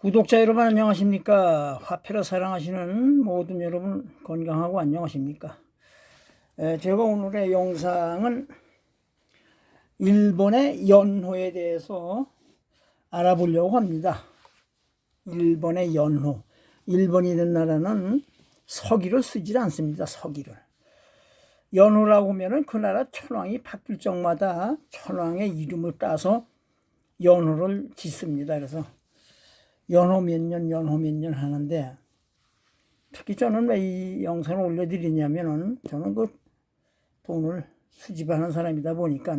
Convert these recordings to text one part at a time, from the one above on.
구독자 여러분 안녕하십니까? 화폐를 사랑하시는 모든 여러분 건강하고 안녕하십니까? 에, 제가 오늘의 영상은 일본의 연호에 대해서 알아보려고 합니다. 일본의 연호. 일본이라는 나라는 서기를 쓰질 않습니다. 서기를. 연호라고 하면은 그 나라 천황이 바뀔 적마다 천황의 이름을 따서 연호를 짓습니다. 그래서 연호 몇 년, 연호 몇 년 하는데 특히 저는 왜 이 영상을 올려드리냐면은 저는 그 돈을 수집하는 사람이다 보니까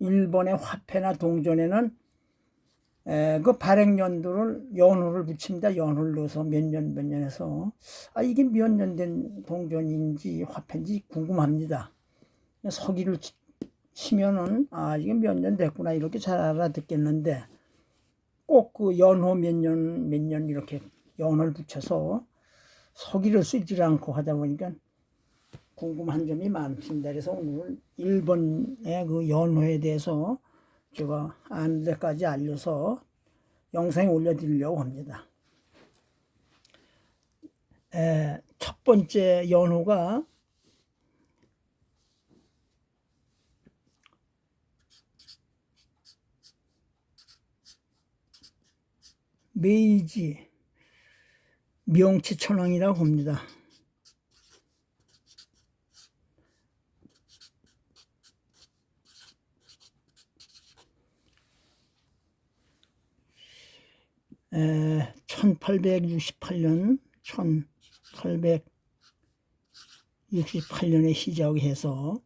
일본의 화폐나 동전에는 에, 그 발행년도를 연호를 붙입니다. 연호를 넣어서 몇 년 몇 년 해서 아 이게 몇 년 된 동전인지 화폐인지 궁금합니다. 서기를 치- 치면은 아 이게 몇 년 됐구나 이렇게 잘 알아듣겠는데 꼭 그 연호 몇 년 몇 년 이렇게 연호를 붙여서 서기를 쓰지 않고 하다 보니까 궁금한 점이 많습니다. 그래서 오늘 일본의 그 연호에 대해서 제가 아는 데까지 알려서 영상에 올려드리려고 합니다. 에, 첫 번째 연호가 메이지 명치 천왕이라고 합니다. 에, 1868년 1868년에 시작해서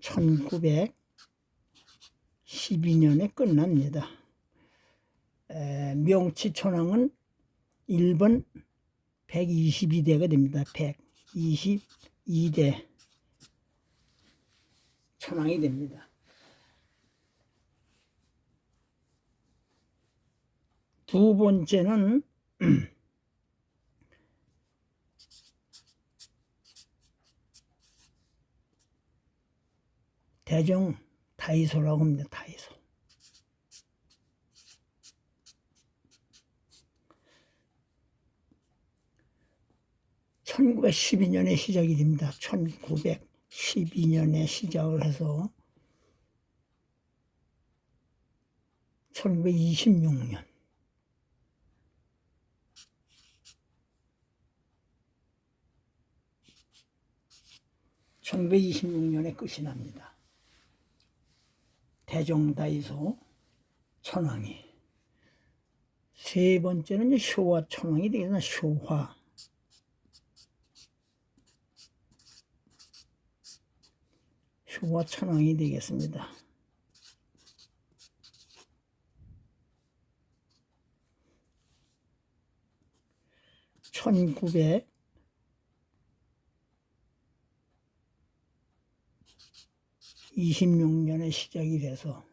1912년에 끝납니다. 에, 명치천왕은 1번 122대가 됩니다. 122대 천왕이 됩니다. 두 번째는 대정 다이소라고 합니다. 다이소. (1912년에) 시작이 됩니다. (1912년에) 시작을 해서 (1926년) 1926년에 끝이 납니다. 대종다이소 천왕이. 세 번째는 쇼와 천왕이 되겠나 쇼화 쇼와 천왕이 되겠습니다. 천구백 26년에 시작이 돼서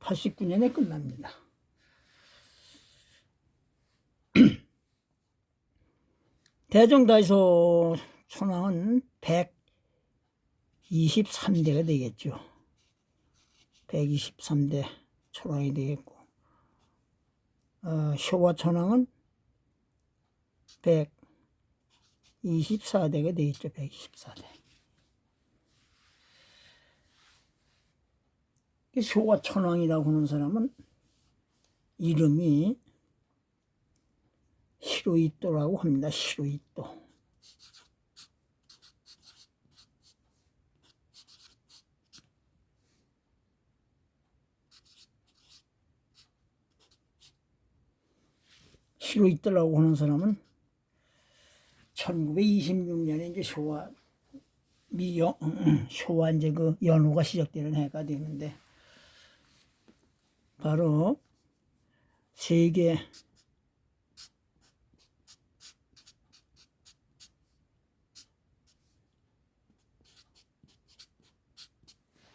(89년에) 끝납니다. 대종다이소 천왕은 123대가 되겠죠. 123대 천왕이 되겠고 어, 쇼와 천왕은 124대가 되겠죠. 124대. 쇼와 천왕이라고 하는 사람은 이름이 히로이토라고 합니다. 히로이토. 히로이토라고 하는 사람은 1926년에 이제 쇼와 미영 쇼와 이제 그 연호가 시작되는 해가 되는데 바로 세계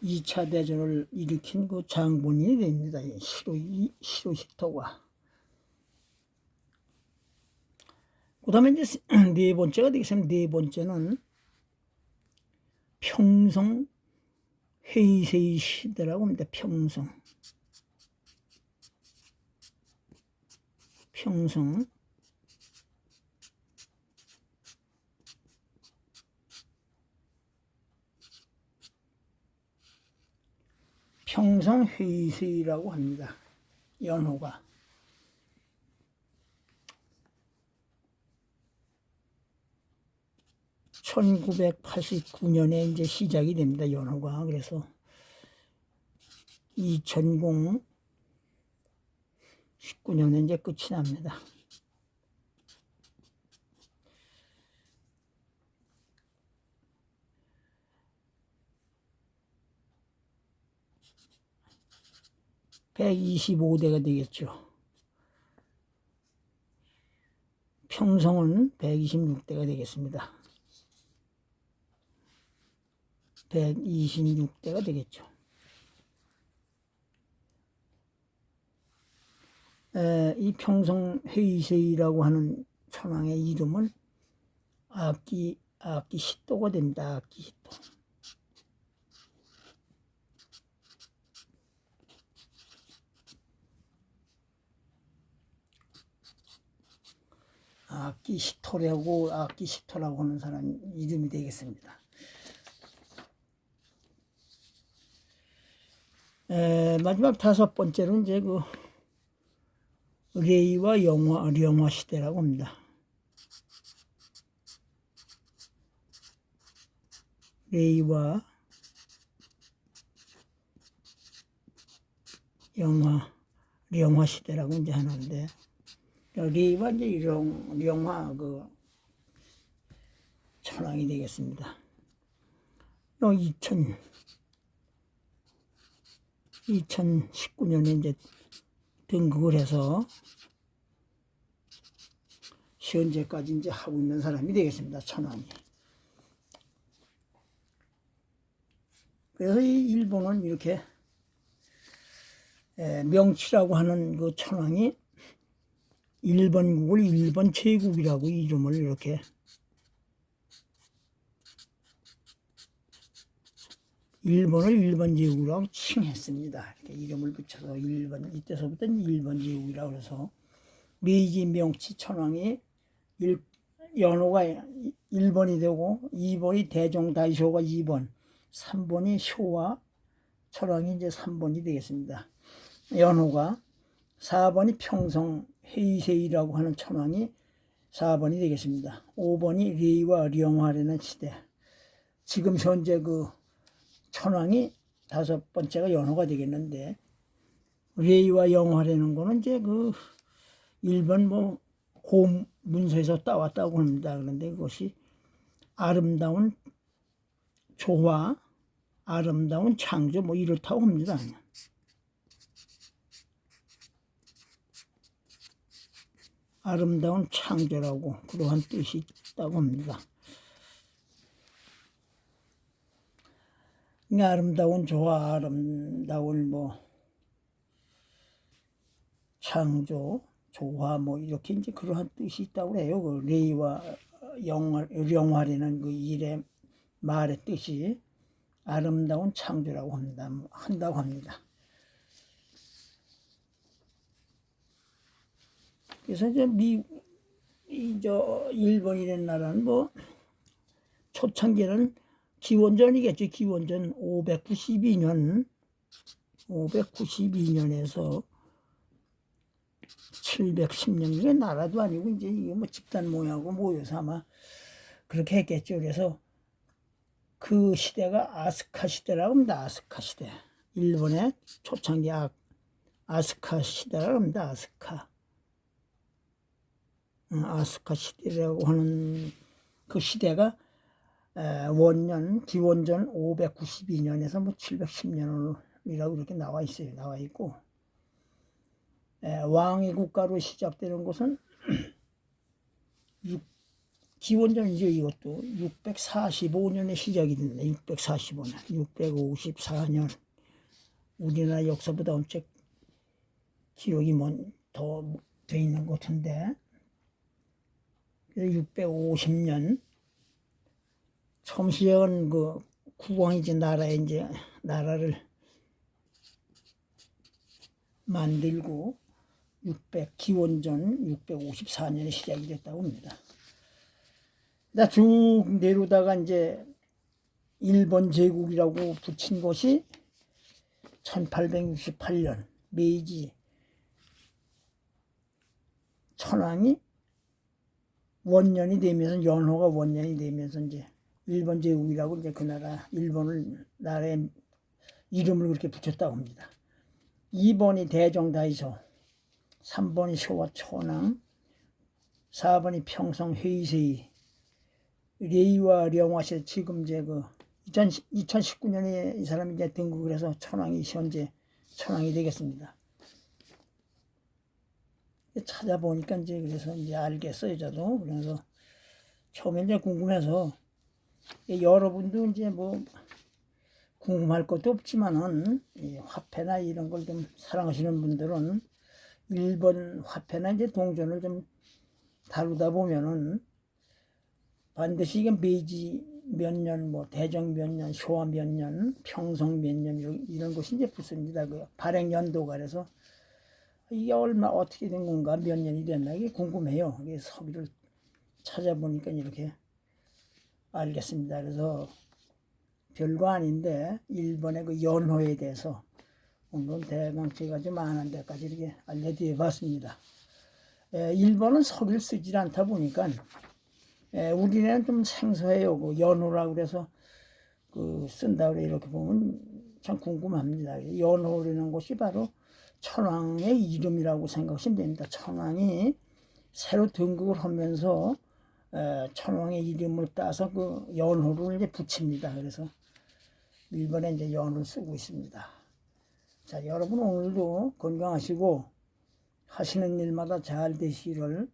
이차 대전을 일으킨 그 장본인이 됩니다. 이 시로, 시로히토가. 그 다음에 이제 네 번째가 되겠습니다. 네 번째는 평성 회의세의 시대라고 합니다. 평성. 평성. 평성 회의세라고 합니다. 연호가. (1989년에) 이제 시작이 됩니다 연호가 그래서 2019년에 이제 끝이 납니다. (125대가) 되겠죠. 평성은 (126대가) 되겠습니다. 126대가 되겠죠. 에, 이 평성 회의세이라고 하는 천왕의 이름은 악기 악기 시도가 됩니다. 악기 시도. 악기 시토라고 악기 시토라고 하는 사람 이름이 되겠습니다. 에, 마지막 다섯 번째는 이제 그 레이와 영화, 영화 시대라고 합니다. 레이와 영화, 영화 시대라고 이제 하는데, 레이와 이제 이런 영화 그 천왕이 되겠습니다. 2000, 2019년에 이제 등극을 해서 현재까지 이제 하고 있는 사람이 되겠습니다. 천왕이. 그래서 이 일본은 이렇게 에, 명치라고 하는 그 천왕이 일본국을 일본 제국이라고 이름을 이렇게 일본을 일본 제국이라고 칭했습니다. 이렇게 이름을 붙여서 일본 이때서부터는 일본 제국이라고 그래서 메이지 명치 천왕이 일, 연호가 1번이 되고 2번이 대종 다이쇼가 2번 3번이 쇼와 천왕이 이제 3번이 되겠습니다. 연호가 4번이 평성 헤이세이라고 하는 천왕이 4번이 되겠습니다. 5번이 리와 령화라는 시대. 지금 현재 그 천왕이 다섯 번째가 연호가 되겠는데 레이와 영화라는 거는 이제 그 일본 뭐 고문서에서 따왔다고 합니다. 그런데 그것이 아름다운 조화, 아름다운 창조 뭐 이렇다고 합니다. 아름다운 창조라고 그러한 뜻이 있다고 합니다. 아름다운 조화, 아름다운 뭐 창조, 조화 뭐 이렇게 이제 그러한 뜻이 있다고 해요. 그 레이와 영화, 영화라는 그 일의 말의 뜻이 아름다운 창조라고. 한다고 합니다. 그래서 이제 미, 이 저 일본이라는 나라는 뭐 초창기는 기원전이겠죠. 기원전 592년 592년에서 710년 이게 나라도 아니고 이제 이게 뭐 집단 모양하고 모여서 아마 그렇게 했겠죠. 그래서 그 시대가 아스카 시대라고 합니다. 아스카 시대. 일본의 초창기 아, 아스카 시대라고 합니다. 아스카. 아스카 시대라고 하는 그 시대가 원년 기원전 592년에서 뭐 710년이라고 이렇게 나와 있어요. 나와 있고 왕의 국가로 시작되는 것은 6, 기원전이죠. 이것도 645년에 시작이 됩니다. 645년, 654년 우리나라 역사보다 엄청 기록이 더돼 있는 것 같은데 650년 처음 시작은 그 국왕이 이제 나라에 이제 나라를 만들고 600 기원전 654년에 시작이 됐다고 합니다. 쭉 내려다가 이제 일본 제국이라고 붙인 것이 1868년 메이지 천황이 원년이 되면서 연호가 원년이 되면서 이제 일본 제국이라고 이제 그 나라 일본을 나라의 이름을 그렇게 붙였다고 합니다. 2번이 대정다이소, 3번이 쇼와 초낭, 4번이 평성 회의세이, 레이와 령화시 지금 이제 그 2019년에 이 사람이 이제 등극을 해서 천황이 현재 천황이 되겠습니다. 찾아보니까 이제 그래서 이제 알겠어요, 저도. 그래서 처음에 이제 궁금해서 여러분도 이제 뭐 궁금할 것도 없지만은 이 화폐나 이런 걸 좀 사랑하시는 분들은 일본 화폐나 이제 동전을 좀 다루다 보면은 반드시 이게 메이지 몇 년, 뭐 대정 몇 년, 쇼와 몇 년, 평성 몇 년 이런, 이런 것이 이제 붙습니다. 그 발행 연도가 그래서 이게 얼마 어떻게 된 건가, 몇 년이 됐나 이게 궁금해요. 이게 서기를 찾아보니까 이렇게 알겠습니다. 그래서 별거 아닌데 일본의 그 연호에 대해서 오늘 대강 제가 좀 아는 데까지 이렇게 알려드려 봤습니다. 에, 일본은 석유를 쓰질 않다 보니까 에, 우리는 좀 생소해요. 그 연호라고 그래서 그 쓴다 그래 이렇게 보면 참 궁금합니다. 연호라는 것이 바로 천황의 이름이라고 생각하시면 됩니다. 천황이 새로 등극을 하면서 에, 천황의 이름을 따서 그 연호를 이제 붙입니다. 그래서 일본에 이제 연을 쓰고 있습니다. 자, 여러분 오늘도 건강하시고 하시는 일마다 잘 되시기를